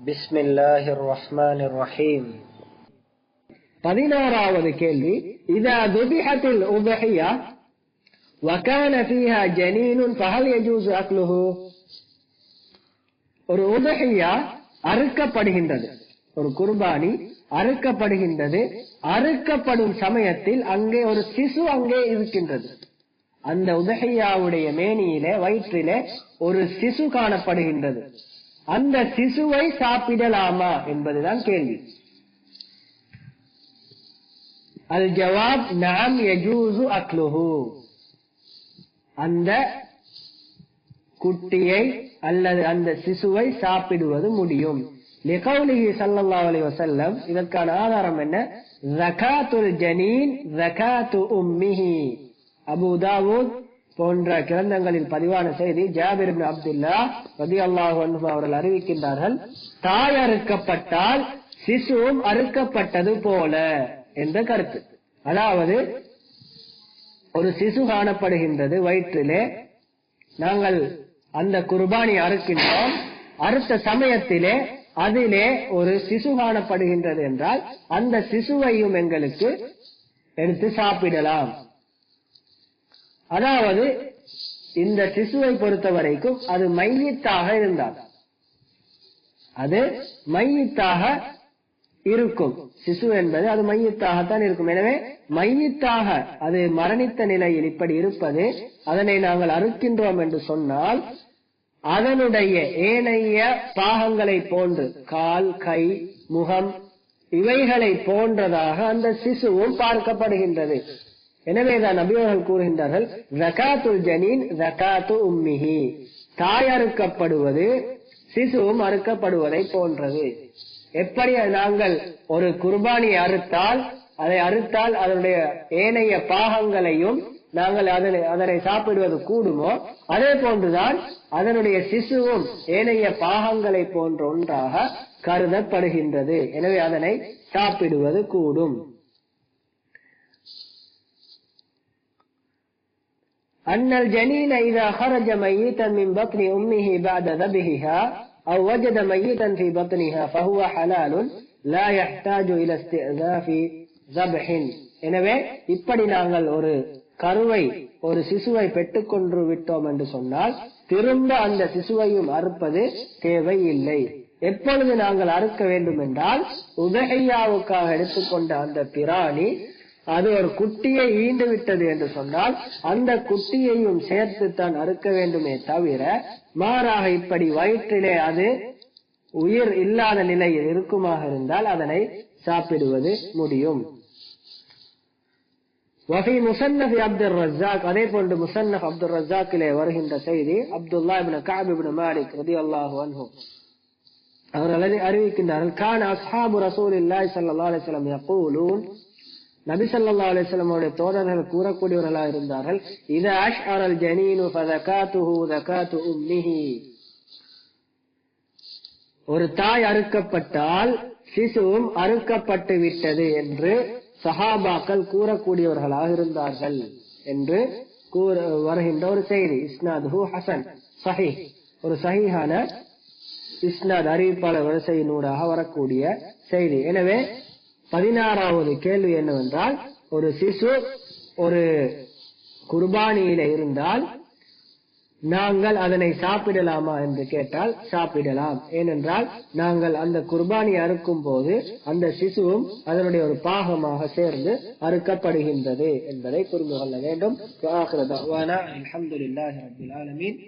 بسم الله الرحمن الرحيم பதினாறாவது கேள்வி இதா துபிஹத்தில் உபஹியா وكان فيها جنين فهل يجوز أكله ஒரு உதஹியா அறுக்கப்படுகின்றது ஒரு குர்பானி அறுக்கப்படுகின்றது அறுக்கப்படும் சமயத்தில் அங்கே ஒரு சிசு அங்கே இருக்கின்றது அந்த உதஹியாவுடைய மேனியிலே வயிற்றிலே ஒரு சிசு காணப்படுகின்றது அந்த சிசுவை சாப்பிடலாமா என்பதுதான் கேள்வி. அல் ஜவாப் நாம் யஜூசு அக்லுஹு. அந்த குட்டியை அல்லது அந்த சிசுவை சாப்பிடுவது முடியும். லிகௌலிஹி சல்லல்லாஹு அலைஹி வஸல்லம் இதற்கான ஆதாரம் என்ன? ஜகாத்துல் ஜனீன் ஜகாத்து உம்மிஹி. அபு தாவூத் போன்ற கிரந்தங்களில் பதிவான செய்தி ஜாபிர் அப்துல்லா ரலியல்லாஹு அன்ஹு அவர்கள் அறிவிக்கின்றார்கள். தாய் அறுக்கப்பட்டால் சிசுவும் அறுக்கப்பட்டது போல என்ற கருத்து. அதாவது ஒரு சிசு காணப்படுகின்றது வயிற்றிலே. நாங்கள் அந்த குர்பானி அறுக்கின்றோம். அறுத்த சமயத்திலே அதிலே ஒரு சிசு காணப்படுகின்றது என்றால் அந்த சிசுவையும் எங்களுக்கு எடுத்து சாப்பிடலாம். அதாவது இந்த சிசுவை பொறுத்த வரைக்கும் அது மையத்தாக இருந்தால். அது மையத்தாக இருக்கும். சிசு என்பது அது மையத்தாகத்தான் இருக்கும். எனவே மையத்தாக அது மரணித்த நிலையில் இப்படி இருப்பது அதனை நாங்கள் அறுக்கின்றோம் என்று சொன்னால் அதனுடைய ஏனைய பாகங்களை போன்று கால் கை முகம் இவைகளை போன்றதாக அந்த சிசுவும் பார்க்கப்படுகின்றது. எனவேதான் நபியவர்கள் கூறுகின்றார்கள் ஜகாத்துல் ஜனீன் ஜகாத்து உம்மிஹி. தாய் அறுக்கப்படுவது சிசுவும் அறுக்கப்படுவதை போன்றது. எப்படி நாங்கள் ஒரு குர்பானி அறுத்தால் அதை அறுத்தால் அதனுடைய ஏனைய பாகங்களையும் நாங்கள் அதனை அதனை சாப்பிடுவது கூடுமோ அதே போன்றுதான் அதனுடைய சிசுவும் ஏனைய பாகங்களை போன்ற ஒன்றாக கருதப்படுகின்றது. எனவே அதனை சாப்பிடுவது கூடும். أن الجنين إذا خرج ميتا من بطن أمه بعد ذبحها أو وجد ميتا في بطنها فهو حلال لا يحتاج إلى استئذاف ذبح எனவே இப்படி நாங்கள் ஒரு கருவை ஒரு சிசுவை பெற்றுக்கொண்டு விட்டோம் என்று சொன்னால் திரும்ப அந்த சிசுவையும் அறுப்பது தேவையில்லை எப்பொழுது நாங்கள் அறுக்க வேண்டும் என்றால் உதகையாவுக்காக எடுத்துக்கொண்ட அந்த பிராணி அது ஒரு குட்டியை ஈண்டு விட்டது என்று சொன்னால் அந்த குட்டியையும் சேர்த்து தான் அறுக்க வேண்டுமே தவிர மாறாக இப்படி வயிற்றிலே அது உயிர் இல்லாத நிலையில் இருக்குமாக இருந்தால் அதனை சாப்பிடுவது முடியும். வஃபி முசன்னஃப் அப்துல் ரஜாக் அதே போன்று முசன்னஃப் அப்துல் ரஜாக்கிலே வருகின்ற செய்தி Abdullah ibn Kab ibn Malik ரலியல்லாஹு அன்ஹு. அவர்கள் அறிவிக்கின்றார்கள் கான் அஸ்ஹாபு ரசூலில்லாஹி ஸல்லல்லாஹு அலைஹி வஸல்லம் யகூலூன் நபி ஸல்லல்லாஹு தோழர்கள் கூறக்கூடியவர்களா இருந்தார்கள். இது அஷ் அரல் ஜனீனு ஒரு தாய் அறுக்கப்பட்டால் சிசுவும் அறுக்கப்பட்டு விட்டது என்று சஹாபாக்கள் கூறக்கூடியவர்களாக இருந்தார்கள் என்று கூற வருகின்ற ஒரு செய்தி. இஸ்னாது ஹசன் சஹி ஒரு சஹிஹான இஸ்னாத் அறிவிப்பாளர் வரிசையினூடாக வரக்கூடிய செய்தி. எனவே பதினாறாவது கேள்வி என்னவென்றால் ஒரு சிசு ஒரு குர்பானியில இருந்தால் நாங்கள் அதனை சாப்பிடலாமா என்று கேட்டால் சாப்பிடலாம். ஏனென்றால் நாங்கள் அந்த குர்பானி அறுக்கும் போது அந்த சிசுவும் அதனுடைய ஒரு பாகமாக சேர்ந்து அறுக்கப்படுகின்றது என்பதை புரிந்து கொள்ள வேண்டும். அலமதுல்லாஹி ரபில் ஆலமீன்.